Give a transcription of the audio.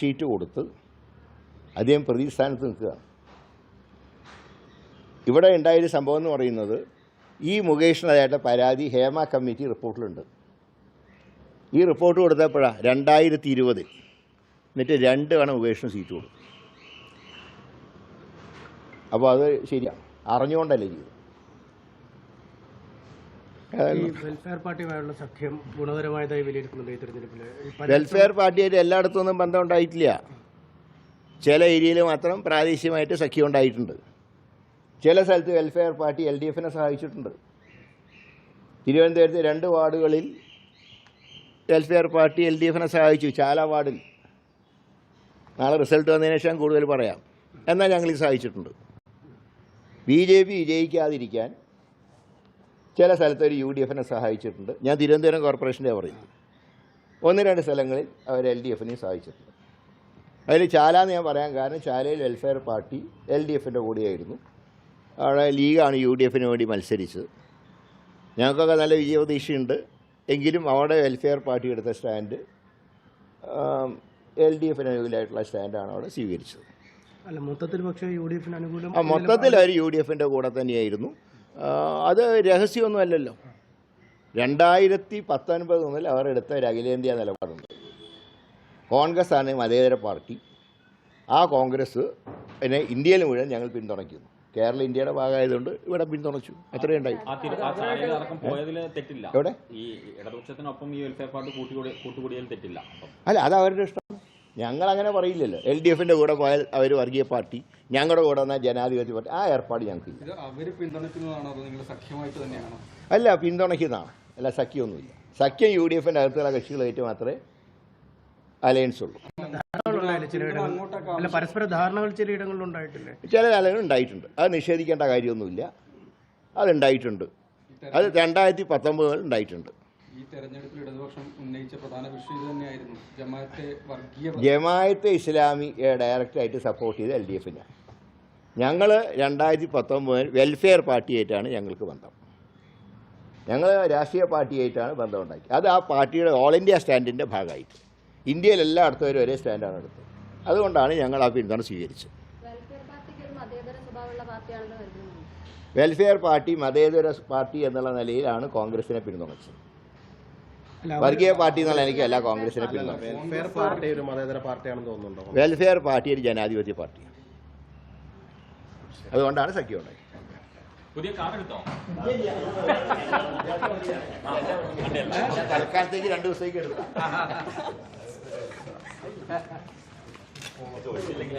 Sheet കൊടുത്ത് അദ്ദേഹം പ്രതിസ്ഥാനത്ത് നിൽക്കുക. ഇവിടെ ഉണ്ടായൊരു സംഭവം എന്ന് പറയുന്നത് ഈ മുകേഷിനായിട്ട് പരാതി ഹേമ കമ്മിറ്റി റിപ്പോർട്ടിലുണ്ട്. ഈ റിപ്പോർട്ട് കൊടുത്തപ്പോഴാണ് രണ്ടായിരത്തി ഇരുപതിൽ എന്നിട്ട് രണ്ട് വേണം മുകേഷിന് സീറ്റ് കൊടുക്കും അപ്പോൾ അത് ശരിയാണ് അറിഞ്ഞുകൊണ്ടല്ലേ ചെയ്തു വെൽഫെയർ പാർട്ടിയുമായുള്ള സഖ്യം ഗുണകരമായതായി വിലയിരുത്തുന്നുണ്ട് ഈ തെരഞ്ഞെടുപ്പിൽ വെൽഫെയർ പാർട്ടിയായിട്ട് എല്ലായിടത്തുനിന്നും ബന്ധം ഉണ്ടായിട്ടില്ല. ചില ഏരിയയിൽ മാത്രം പ്രാദേശികമായിട്ട് സഖ്യം ഉണ്ടായിട്ടുണ്ട്. ചില സ്ഥലത്ത് വെൽഫെയർ പാർട്ടി എൽ ഡി എഫിനെ സഹായിച്ചിട്ടുണ്ട്. തിരുവനന്തപുരത്ത് രണ്ട് വാർഡുകളിൽ വെൽഫെയർ പാർട്ടി എൽ ഡി എഫിനെ സഹായിച്ചു. ചാല വാർഡിൽ. നാളെ റിസൾട്ട് വന്നതിന് ശേഷം കൂടുതൽ പറയാം. എന്നാൽ ഞങ്ങൾ സഹായിച്ചിട്ടുണ്ട്. ബി ജെ പി വിജയിക്കാതിരിക്കാൻ ചില സ്ഥലത്ത് ഒരു യു ഡി എഫിനെ സഹായിച്ചിട്ടുണ്ട്. ഞാൻ തിരുവനന്തപുരം കോർപ്പറേഷന്റെ പറയുന്നത് ഒന്ന് രണ്ട് സ്ഥലങ്ങളിൽ അവർ എൽ ഡി എഫിനെയും സഹായിച്ചിട്ടുണ്ട്. അതിൽ ചാല എന്ന് ഞാൻ പറയാൻ കാരണം ചാലയിൽ വെൽഫെയർ പാർട്ടി എൽ ഡി എഫിന്റെ കൂടെയായിരുന്നു. അവിടെ ലീഗാണ് യു ഡി എഫിന് വേണ്ടി മത്സരിച്ചത്. ഞങ്ങൾക്കൊക്കെ നല്ല വിജയപ്രതീക്ഷയുണ്ട്. എങ്കിലും അവിടെ വെൽഫെയർ പാർട്ടി എടുത്ത സ്റ്റാൻഡ് എൽ ഡി എഫിന് അനുകൂലമായിട്ടുള്ള സ്റ്റാൻഡാണ് അവിടെ സ്വീകരിച്ചത്. അല്ല മൊത്തത്തിൽ പക്ഷേ യു ഡി എഫിന് അനുകൂലം മൊത്തത്തിൽ അവർ യു ഡി എഫിന്റെ കൂടെ തന്നെയായിരുന്നു. അത് രഹസ്യമൊന്നുമല്ലല്ലോ രണ്ടായിരത്തി പത്തൊൻപത് മുതൽ അവർ എടുത്ത ഒരു അഖിലേന്ത്യാ നിലപാടുണ്ട്. കോൺഗ്രസ് ആണ് മതേതര പാർട്ടി. ആ കോൺഗ്രസ് പിന്നെ ഇന്ത്യയിൽ മുഴുവൻ ഞങ്ങൾ പിന്തുണയ്ക്കുന്നു. കേരള ഇന്ത്യയുടെ ഭാഗമായതുകൊണ്ട് ഇവിടെ പിന്തുണച്ചു. അത്രയും ഉണ്ടായി. എവിടെ? അല്ല അത് അവരുടെ ഇഷ്ടം. ഞങ്ങൾ അങ്ങനെ പറയില്ലല്ലോ. എൽ ഡി എഫിന്റെ കൂടെ പോയാൽ അവർ വർഗീയ പാർട്ടി ഞങ്ങളുടെ കൂടെ വന്നാൽ ജനാധിപത്യ പാർട്ടി. ആ ഏർപ്പാട് ഞങ്ങൾക്കില്ല അല്ല പിന്തുണയ്ക്കുന്നതാണ്. അല്ല സഖ്യമൊന്നുമില്ല. സഖ്യം യു ഡി എഫിന്റെ അകത്തുള്ള കക്ഷികളായിട്ട് മാത്രമേ അലയൻസ് ഉള്ളൂ. പരസ്പര ധാരണകൾ ചിലയിടങ്ങളിൽ ഉണ്ടായിട്ടില്ലേ? ചില കാലങ്ങൾ ഉണ്ടായിട്ടുണ്ട്. അത് നിഷേധിക്കേണ്ട കാര്യമൊന്നുമില്ല. അതുണ്ടായിട്ടുണ്ട് അത് രണ്ടായിരത്തി പത്തൊമ്പത് ഉണ്ടായിട്ടുണ്ട്. ഈ തെരഞ്ഞെടുപ്പിൽ ഇടതുപക്ഷം ഉന്നയിച്ച പ്രധാന വിഷയം ഇത് തന്നെയായിരുന്നു. ജമാഅത്തെ വർഗീയ ജമാഅത്തെ ഇസ്ലാമി ഡയറക്റ്റായിട്ട് സപ്പോർട്ട് ചെയ്ത് എൽ ഡി എഫിനെ ഞങ്ങൾ രണ്ടായിരത്തി പത്തൊമ്പതിൽ വെൽഫെയർ പാർട്ടിയായിട്ടാണ് ഞങ്ങൾക്ക് ബന്ധം. ഞങ്ങൾ രാഷ്ട്രീയ പാർട്ടിയായിട്ടാണ് ബന്ധം ഉണ്ടാക്കി അത് ആ പാർട്ടിയുടെ ഓൾ ഇന്ത്യ സ്റ്റാൻഡിന്റെ ഭാഗമായിട്ട്. ഇന്ത്യയിൽ എല്ലായിടത്തും ഒരു സ്റ്റാൻഡാണ് എടുത്തത് അതുകൊണ്ടാണ് ഞങ്ങൾ ആ പിന്തുണ സ്വീകരിച്ചത്. വെൽഫെയർ പാർട്ടിക്ക് ഒരു മതേതര സ്വഭാവമുള്ള പാർട്ടിയാണെന്ന് കരുതുന്നു വെൽഫെയർ പാർട്ടി മതേതര പാർട്ടി എന്നുള്ള നിലയിലാണ് കോൺഗ്രസിനെ പിന്തുണച്ചത്. വർഗീയ പാർട്ടി എന്നുള്ള എനിക്കല്ല കോൺഗ്രസിനെ വെൽഫെയർ പാർട്ടി ഒരു മതേതര പാർട്ടിയാണെന്ന് തോന്നുന്നുണ്ടോ? വെൽഫെയർ പാർട്ടി ഒരു ജനാധിപത്യ പാർട്ടിയാണ് അതുകൊണ്ടാണ് സഖ്യം ഉണ്ടായത്. പുതിയ കാർ എടുത്തോ? തൽക്കാലത്തേക്ക് രണ്ട് ദിവസത്തേക്ക് എടുക്കാം. ചോദിച്ചില്ലെങ്കിൽ